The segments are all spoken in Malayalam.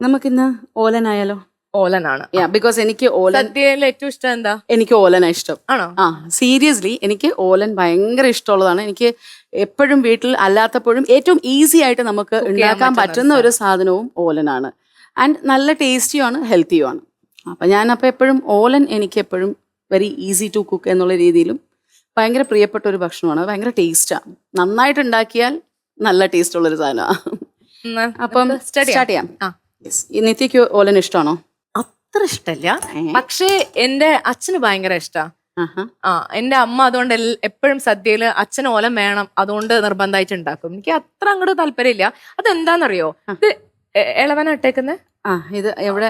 നമുക്കിന്ന് ഓലനായാലോ? ഓലനാണ്. ബിക്കോസ് എനിക്ക് ഓലൻ സദ്യയിൽ ഏറ്റവും ഇഷ്ടം എന്താ? എനിക്ക് ഓലന ഇഷ്ടം. ആണോ? ആ സീരിയസ്ലി എനിക്ക് ഓലൻ ഭയങ്കര ഇഷ്ടമുള്ളതാണ്. എനിക്ക് എപ്പോഴും വീട്ടിൽ അല്ലാത്തപ്പോഴും ഏറ്റവും ഈസി ആയിട്ട് നമുക്ക് ഉണ്ടാക്കാൻ പറ്റുന്ന ഒരു സാധനവും ഓലനാണ്. ആൻഡ് നല്ല ടേസ്റ്റിയുമാണ് ഹെൽത്തിയുമാണ് അപ്പം ഞാൻ അപ്പം എപ്പോഴും ഓലൻ എനിക്ക് എപ്പോഴും വെരി ഈസി ടു കുക്ക് എന്നുള്ള രീതിയിലും ഭയങ്കര പ്രിയപ്പെട്ട ഒരു ഭക്ഷണമാണ്. ഭയങ്കര ടേസ്റ്റാണ് നന്നായിട്ട് ഉണ്ടാക്കിയാൽ നല്ല ടേസ്റ്റ് ഉള്ളൊരു സാധനമാണ് അപ്പം സ്റ്റാർട്ട് ചെയ്യാം. ആ. ഈ നിത്യക്ക് ഓലൻ ഇഷ്ടമാണോ അത്ര ഇഷ്ടല്ല. പക്ഷേ എന്റെ അച്ഛന് ഭയങ്കര ഇഷ്ടാ. ആ എന്റെ അമ്മ അതുകൊണ്ട് എപ്പോഴും സദ്യയിൽ അച്ഛന് ഓലം വേണം അതുകൊണ്ട് നിർബന്ധമായിട്ട് ഉണ്ടാക്കും. എനിക്ക് അത്ര അങ്ങോട്ട് താല്പര്യമില്ല. അതെന്താന്നറിയോ? ഇത് ഇളവനാ ഇട്ടേക്കുന്നത് ഇട്ടേക്കുന്നെ? ആ ഇത് എവിടെ?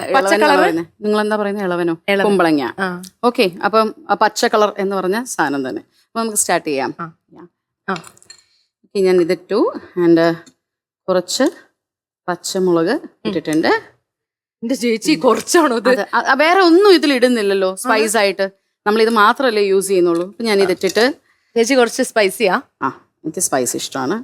നിങ്ങൾ എന്താ പറയുന്നത് ഇളവനോ കുമ്പളങ്ങ. ഓക്കെ അപ്പം പച്ച കളർ എന്ന് പറഞ്ഞ സാധനം തന്നെ. അപ്പൊ നമുക്ക് സ്റ്റാർട്ട് ചെയ്യാം. ഞാൻ ഇതിട്ടു. ആൻഡ് കുറച്ച് പച്ചമുളക് ഇട്ടിട്ടുണ്ട്. എന്റെ ചേച്ചി കുറച്ചാണോ ഇത്? വേറെ ഒന്നും ഇതിൽ ഇടുന്നില്ലല്ലോ സ്പൈസ് ആയിട്ട്. നമ്മൾ ഇത് മാത്രമല്ലേ യൂസ് ചെയ്യുന്നുള്ളൂ. അപ്പൊ ഞാൻ ഇതിട്ടിട്ട് ചേച്ചി കുറച്ച് സ്പൈസിയാ ആ? എനിക്ക് സ്പൈസ് ഇഷ്ടമാണ്.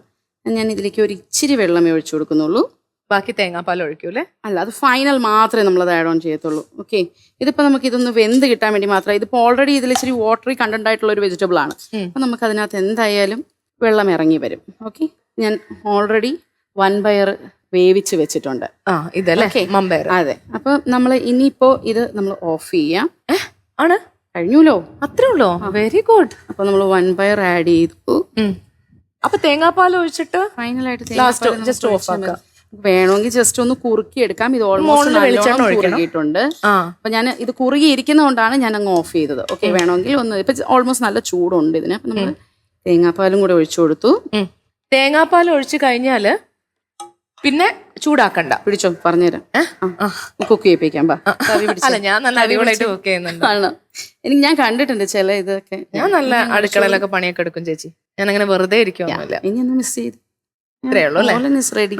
ഞാൻ ഇതിലേക്ക് ഒരു ഇച്ചിരി വെള്ളമേ ഒഴിച്ചു കൊടുക്കുന്നുള്ളൂ. ബാക്കി തേങ്ങാപ്പാൽ ഒഴിക്കൂലേ അല്ല? അത് ഫൈനൽ മാത്രമേ നമ്മൾ അത് ആഡ് ഓൺ ചെയ്യത്തുള്ളൂ. ഓക്കെ ഇതിപ്പോൾ നമുക്ക് ഇതൊന്ന് വെന്ത് കിട്ടാൻ വേണ്ടി മാത്രമേ ഇതിപ്പോൾ ഓൾറെഡി ഇതിൽ ഇച്ചിരി വാട്ടറി കണ്ടന്റ് ആയിട്ടുള്ള ഒരു വെജിറ്റബിൾ ആണ്. അപ്പം നമുക്ക് അതിനകത്ത് എന്തായാലും വെള്ളം ഇറങ്ങി വരും. ഓക്കെ ഞാൻ ഓൾറെഡി വൺ പയർ വേവിച്ച് വെച്ചിട്ടുണ്ട്. ആ ഇതല്ലേ? മമ്പയർ അതെ. അപ്പൊ നമ്മൾ ഇനിയിപ്പോ ഇത് നമ്മൾ ഓഫ് ചെയ്യാം. ആണ്? കഴിഞ്ഞുല്ലോ അത്രേ ഉള്ളോ? വെരി ഗുഡ് അപ്പൊ നമ്മൾ വൺ പയർ ആഡ് ചെയ്തു. അപ്പൊ തേങ്ങാപ്പാൽ ഒഴിച്ചിട്ട് ഫൈനലായിട്ട് ലാസ്റ്റ് ജസ്റ്റ് ഓഫ് ആക്കാം. വേണമെങ്കിൽ ജസ്റ്റ് ഒന്ന് കുറുക്കി എടുക്കാം ഇത് ഓൾമോസ്റ്റ് വെളിച്ചെണ്ണ. കുറുകിയിട്ടുണ്ട്. അപ്പൊ ഞാൻ ഇത് കുറുകി ഇരിക്കുന്നതുകൊണ്ടാണ് ഞാൻ അങ്ങ് ഓഫ് ചെയ്തത് ഓക്കെ വേണമെങ്കിൽ ഒന്ന് ഇപ്പൊ ഓൾമോസ്റ്റ് നല്ല ചൂടുണ്ട് ഇതിന്. അപ്പൊ നമ്മൾ തേങ്ങാപ്പാലും കൂടെ ഒഴിച്ചു കൊടുത്തു. തേങ്ങാപ്പാൽ ഒഴിച്ചു കഴിഞ്ഞാൽ പിന്നെ ചൂടാക്കണ്ട. പിടിച്ചോ പറഞ്ഞുതരാം. കുക്ക് ചെയ്യിപ്പിക്കാം ബാ. അല്ല ഞാൻ നല്ല അടിപൊളിയായിട്ട് കുക്ക് ചെയ്യുന്നുണ്ട്. എനിക്ക് ഞാൻ കണ്ടിട്ടുണ്ട് ചില ഇതൊക്കെ. ഞാൻ നല്ല അടുക്കളയിലൊക്കെ പണിയൊക്കെ എടുക്കും ചേച്ചി. ഞാൻ അങ്ങനെ വെറുതെ ഇരിക്കും ഇനി ഒന്ന് മിസ് ചെയ്ത്. ഇത്രേ ഉള്ളൂ അല്ലേ? റെഡി